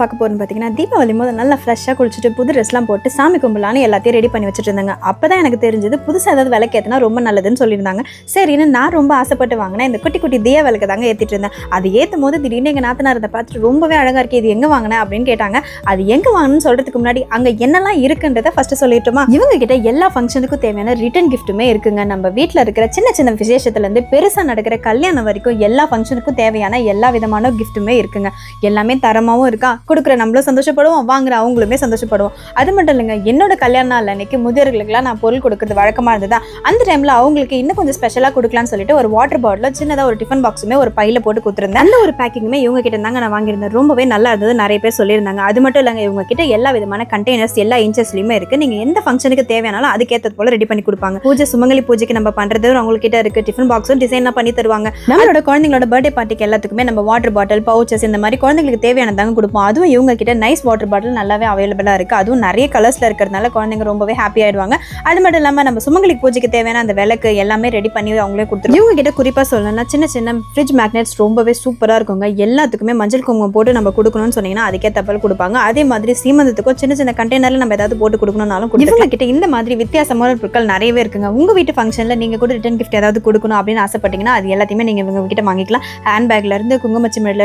பார்க்க போறோம்னு பார்த்தீங்கன்னா தீபாவளி போது நல்லா ஃப்ரெஷ்ஷாக குளிச்சுட்டு புது ட்ரெஸ்லாம் போட்டு சாமி கும்பலான்னு எல்லாத்தையும் ரெடி பண்ணி வச்சுட்டு இருந்தாங்க அப்போ தான் எனக்கு தெரிஞ்சது புதுசாக ஏதாவது விளக்கு ஏற்றினா ரொம்ப நல்லதுன்னு சொல்லியிருந்தாங்க. சரின்னு நான் ரொம்ப ஆசைப்பட்டு வாங்கினேன். இந்த குட்டி குட்டி திய விளக்கு தாங்க ஏற்றிட்டு இருந்தேன். அது ஏற்றும் போது திடீர்னு எங்கள் நாத்தனார் அதை பார்த்துட்டு ரொம்பவே அழகாக இருக்கு இது எங்கே வாங்கினேன் அப்படின்னு கேட்டாங்க. அது எங்கே வாங்கணும்னு சொல்கிறதுக்கு முன்னாடி அங்கே என்னெல்லாம் இருக்குன்றதை ஃபஸ்ட்டு சொல்லிட்டுமா? இவங்க கிட்ட எல்லா ஃபங்க்ஷனுக்கும் தேவையான ரிட்டன் கிஃப்ட்டுமே இருக்குங்க. நம்ம வீட்டில் இருக்கிற சின்ன சின்ன விசேஷத்துலேருந்து பெருசாக நடக்கிற கல்யாணம் வரைக்கும் எல்லா ஃபங்க்ஷனுக்கும் தேவையான எல்லா விதமான கிஃப்ட்டுமே இருக்குங்க. எல்லாமே தரமாகவும் இருக்கா? கொடுக்குற நம்மளும் சந்தோஷப்படுவோம் வாங்குற அவங்களுமே சந்தோஷப்படுவோம். அது மட்டும் இல்லைங்க என்னோட கல்யாண நாள் அன்னைக்கு முதியோர்களுக்குலாம் நான் பொருள் கொடுக்கறது வழக்கமாக இருந்ததா? அந்த டைமில் அவங்களுக்கு இன்னும் கொஞ்சம் ஸ்பெஷலாக கொடுக்கலாம்னு சொல்லிட்டு ஒரு வாட்டர் பாட்டில் சின்னதாக ஒரு டிஃபன் பாக்ஸுமே ஒரு பையில போட்டு கொடுத்துருந்தேன். அந்த ஒரு பேக்கிங்குமே இவங்க கிட்ட இருந்தாங்க நான் வாங்கியிருந்தேன். ரொம்பவே நல்லா இருந்தது நிறைய பேர் சொல்லியிருந்தாங்க. அது மட்டும் இல்லைங்க இவங்க கிட்ட எல்லா விதமான கண்டெய்னர்ஸ் எல்லா இன்ச்சஸ்லையுமே இருக்கு. நீங்கள் எந்த ஃபங்க்ஷனுக்கு தேவையானாலும் அதுக்கேற்றது போல ரெடி பண்ணி கொடுப்பாங்க. பூஜை சுமங்கலி பூஜைக்கு நம்ம பண்றது அவங்க கிட்ட இருக்கு டிஃபன் பாக்ஸும் டிசைன்லாம் பண்ணி தருவாங்க. நம்மளோட குழந்தைங்களோட பர்த்டே பார்ட்டிக்கு எல்லாத்துக்குமே நம்ம வாட்டர் பாட்டில் பவுச்சஸ் இந்த மாதிரி குழந்தைங்களுக்கு தேவையானதாங்க கொடுப்போம். அதுவும் இவங்க கிட்ட நைஸ் வாட்டர் பாட்டில் நல்லாவே அவைலபிளாக இருக்குது அதுவும் நிறைய கலர்ஸில் இருக்கிறதுனால குழந்தைங்க ரொம்பவே ஹாப்பி ஆயிடுவாங்க. அது மட்டும் இல்லாமல் நம்ம சுமங்கலி பூஜைக்கு தேவையான அந்த விளக்கு எல்லாமே ரெடி பண்ணி அவங்களே கொடுத்துருவோம் இவங்க கிட்ட குறிப்பாக சொல்லணும்னா சின்ன சின்ன ஃப்ரிட்ஜ் மேக்னெட்ஸ் ரொம்பவே சூப்பராக இருக்குங்க. எல்லாத்துக்குமே மஞ்சள் குங்குமம் போட்டு நம்ம கொடுக்கணும்னு சொன்னீங்கன்னா அதுக்கே தப்பல் கொடுப்பாங்க. அதே மாதிரி சீமந்தத்துக்கும் சின்ன சின்ன கண்டெய்னரில் நம்ம ஏதாவது போட்டு கொடுக்கணும்னாலும் கொடுக்கலாம். இவங்க கிட்ட இந்த மாதிரி வித்தியாசமான பொருட்கள் நிறையவே இருக்குங்க. உங்கள் வீட்டு ஃபங்க்ஷனில் நீங்கள் கூட ரிட்டன் கிஃப்ட் ஏதாவது கொடுக்கணும் அப்படின்னு ஆசைப்பட்டீங்கன்னா அது எல்லாத்தையுமே நீங்கள் இவங்க கிட்ட வாங்கிக்கலாம். ஹேண்ட் பேக்லேருந்து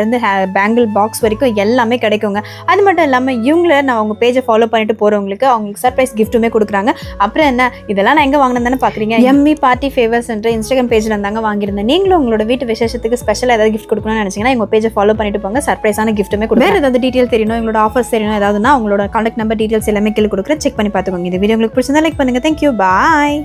இருந்து பேங்கிள் பாக்ஸ் வரைக்கும் எல்லாமே கிடைக்கும். கிடைக்குங்க அது மட்டும் இல்லாம இவங்கள நான் அவங்க பேஜை ஃபாலோ பண்ணிட்டு போறவங்களுக்கு அவங்களுக்கு சர்ப்ரைஸ் கிஃப்ட்டுமே கொடுக்குறாங்க. அப்புறம் என்ன? இதெல்லாம் நான் எங்க வாங்கினேன் தானே பாக்குறீங்க? எம்மி பார்ட்டி ஃபேவர்ஸ் என்ற இன்ஸ்டாகிராம் பேஜ்ல இருந்தாங்க வாங்கியிருந்தேன். நீங்களும் உங்களோட வீட்டு விசேஷத்துக்கு ஸ்பெஷல் ஏதாவது கிஃப்ட் கொடுக்கணும்னு நினைச்சீங்கன்னா எங்க பேஜை ஃபாலோ பண்ணிட்டு போங்க. சர்ப்ரைஸான கிஃப்ட்டுமே கொடுங்க வேற ஏதாவது டீட்டெயில் தெரியணும் எங்களோட ஆஃபர்ஸ் தெரியணும் ஏதாவதுனா உங்களோட கான்டாக்ட் நம்பர் டீட்டெயில்ஸ் எல்லாமே கீழே கொடுக்குறேன். செக் பண்ணி பார்த்துக்கோங்க. இந்த வீடியோ உங்களுக்கு பிடிச்சிருந்தா லைக் பண்ணுங்க. Thank you bye